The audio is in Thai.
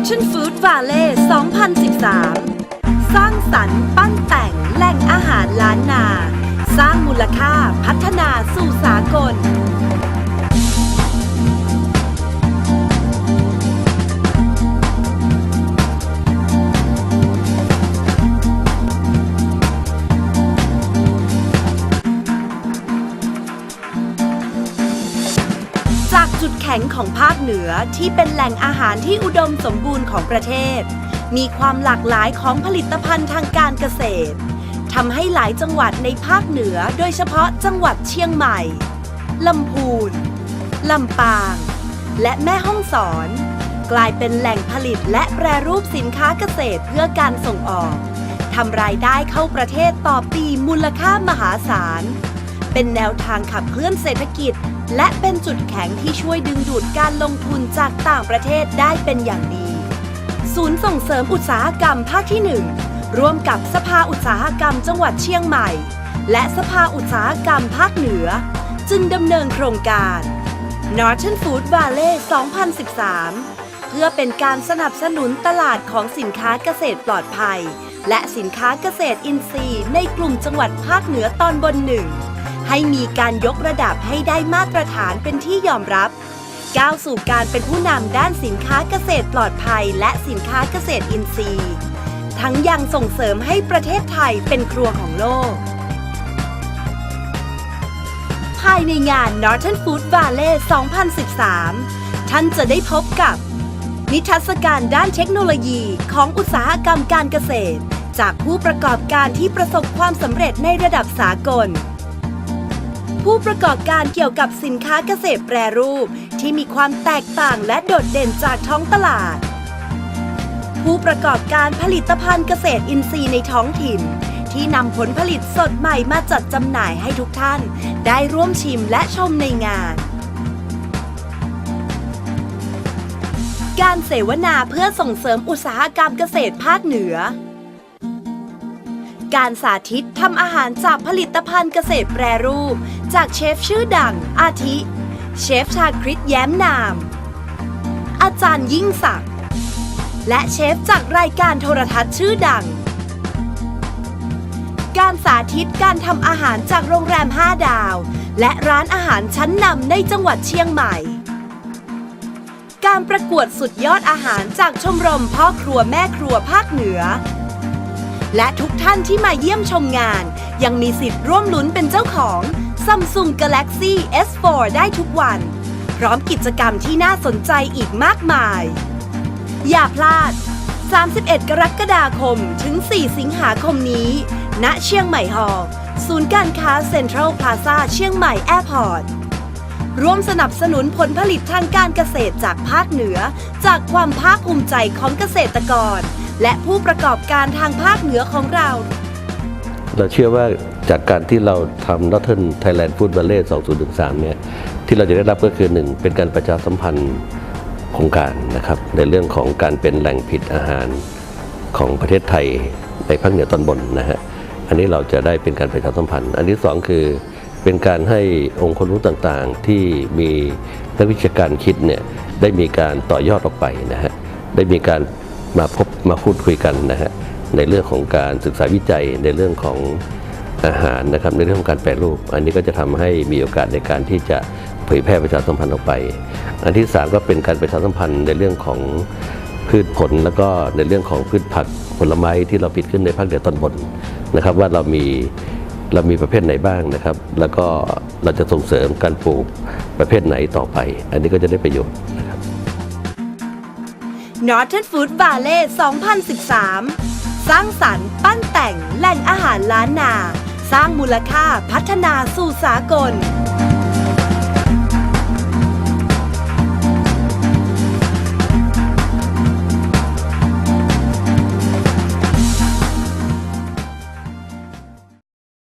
Norton Food Valley 2013 สร้างสรรค์ปั้นแต่งแหล่งอาหารล้านนา สร้างมูลค่าพัฒนาสู่สากล ข็งของภาคเหนือที่เป็นแหล่งอาหารที่อุดมสมบูรณ์ของประเทศ มีความหลากหลายของผลิตภัณฑ์ทางการเกษตรทำให้หลายจังหวัดในภาคเหนือโดยเฉพาะจังหวัดเชียงใหม่ลำพูนลำปาง และแม่ฮ่องสอน กลายเป็นแหล่งผลิตและแปรรูปสินค้าเกษตรเพื่อการส่งออกทำรายได้เข้าประเทศต่อปีมูลค่ามหาศาล เป็นแนวทางขับเคลื่อนเศรษฐกิจ และเป็นจุดแข็งที่ช่วยดึงดูดการลงทุนจากต่างประเทศได้เป็นอย่างดี ศูนย์ส่งเสริมอุตสาหกรรมภาคที่ 1 ร่วมกับสภาอุตสาหกรรมจังหวัดเชียงใหม่ และสภาอุตสาหกรรมภาคเหนือ จึงดำเนินโครงการ Northern Food Valley 2013 เพื่อเป็นการสนับสนุนตลาดของสินค้าเกษตรปลอดภัย และสินค้าเกษตรอินทรีย์ในกลุ่มจังหวัดภาคเหนือตอนบนหนึ่ง ให้มีการยกระดับให้ได้มาตรฐานเป็นที่ยอมรับ ก้าวสู่การเป็นผู้นำด้านสินค้าเกษตรปลอดภัย และสินค้าเกษตรอินทรีย์ ทั้งยังส่งเสริมให้ประเทศไทยเป็นครัวของโลก ภายในงาน Northern Food Valley 2013 ท่านจะได้พบกับ นิทรรศการด้านเทคโนโลยีของอุตสาหกรรมการเกษตร จากผู้ประกอบการที่ประสบความสำเร็จในระดับสากล ผู้ประกอบการเกี่ยวกับสินค้าเกษตรแปรรูป ที่มีความแตกต่างและโดดเด่นจากท้องตลาด ผู้ประกอบการผลิตภัณฑ์เกษตรอินทรีย์ในท้องถิ่น ที่นำผลผลิตสดใหม่มาจัดจำหน่ายให้ทุกท่าน ได้ร่วมชิมและชมในงานการเสวนาเพื่อส่งเสริมอุตสาหกรรมเกษตรภาคเหนือ การสาธิตทำอาหารจากผลิตภัณฑ์เกษตรแปรรูป จากเชฟชื่อดัง อาทิ เชฟชาคริตแย้มนาม อาจารย์ยิ่งศักดิ์และเชฟจากรายการโทรทัศน์ชื่อดัง การสาธิตการทำอาหารจากโรงแรม 5 ดาว และร้านอาหารชั้นนำในจังหวัดเชียงใหม่ การประกวดสุดยอดอาหารจากชมรมพ่อครัวแม่ครัวภาคเหนือ และทุกท่านที่มาเยี่ยมชมงาน ยังมีสิทธิ์ร่วมลุ้นเป็นเจ้าของ Samsung Galaxy S4 ได้ทุกวัน พร้อมกิจกรรมที่น่าสนใจอีกมากมาย อย่าพลาด 31 กรกฎาคมถึง 4 สิงหาคมนี้ ณ เชียงใหม่ฮอลล์ศูนย์การค้าเซ็นทรัลพลาซาเชียงใหม่แอร์พอร์ตร่วมสนับสนุนผลผลิตทางการเกษตรจากภาคเหนือ จากความภาคภูมิใจของเกษตรกร และผู้ประกอบการทางภาคเหนือของเรา เราเชื่อว่าจากการที่เราทำ Northern Thailand Food Valley 2013 เนี่ย ที่เราจะได้รับก็คือหนึ่งเป็นการประชาสัมพันธ์โครงการนะครับ ในเรื่องของการเป็นแหล่งผลิตอาหารของประเทศไทยในภาคเหนือตอนบนนะฮะ อันนี้เราจะได้เป็นการประชาสัมพันธ์ อันที่สองคือเป็นการให้องค์ความรู้ต่างๆ ที่มีนักวิชาการคิดเนี่ยได้มีการต่อยอดออกไปนะฮะ ได้มีการ มาพบมาพูดคุยกันนะฮะในเรื่องของการศึกษาวิจัยในเรื่องของอาหารนะครับในเรื่องของการแปรรูป อันนี้ก็จะทำให้มีโอกาสในการที่จะเผยแพร่ประชาสัมพันธ์ออกไป อันที่สามก็เป็นการประชาสัมพันธ์ในเรื่องของพืชผลแล้วก็ในเรื่องของพืชผักผลไม้ที่เราผลิตขึ้นในภาคเหนือตอนบนนะครับ ว่าเรามีเรามีประเภทไหนบ้างนะครับ แล้วก็เราจะส่งเสริมการปลูกประเภทไหนต่อไป อันนี้ก็จะได้ประโยชน์ นะครับ Northern Food b a l l e t 2013 สร้างสรรค์ปั้นแต่งแหล่งอาหารล้านนา สร้างมูลค่าพัฒนาสู่สากล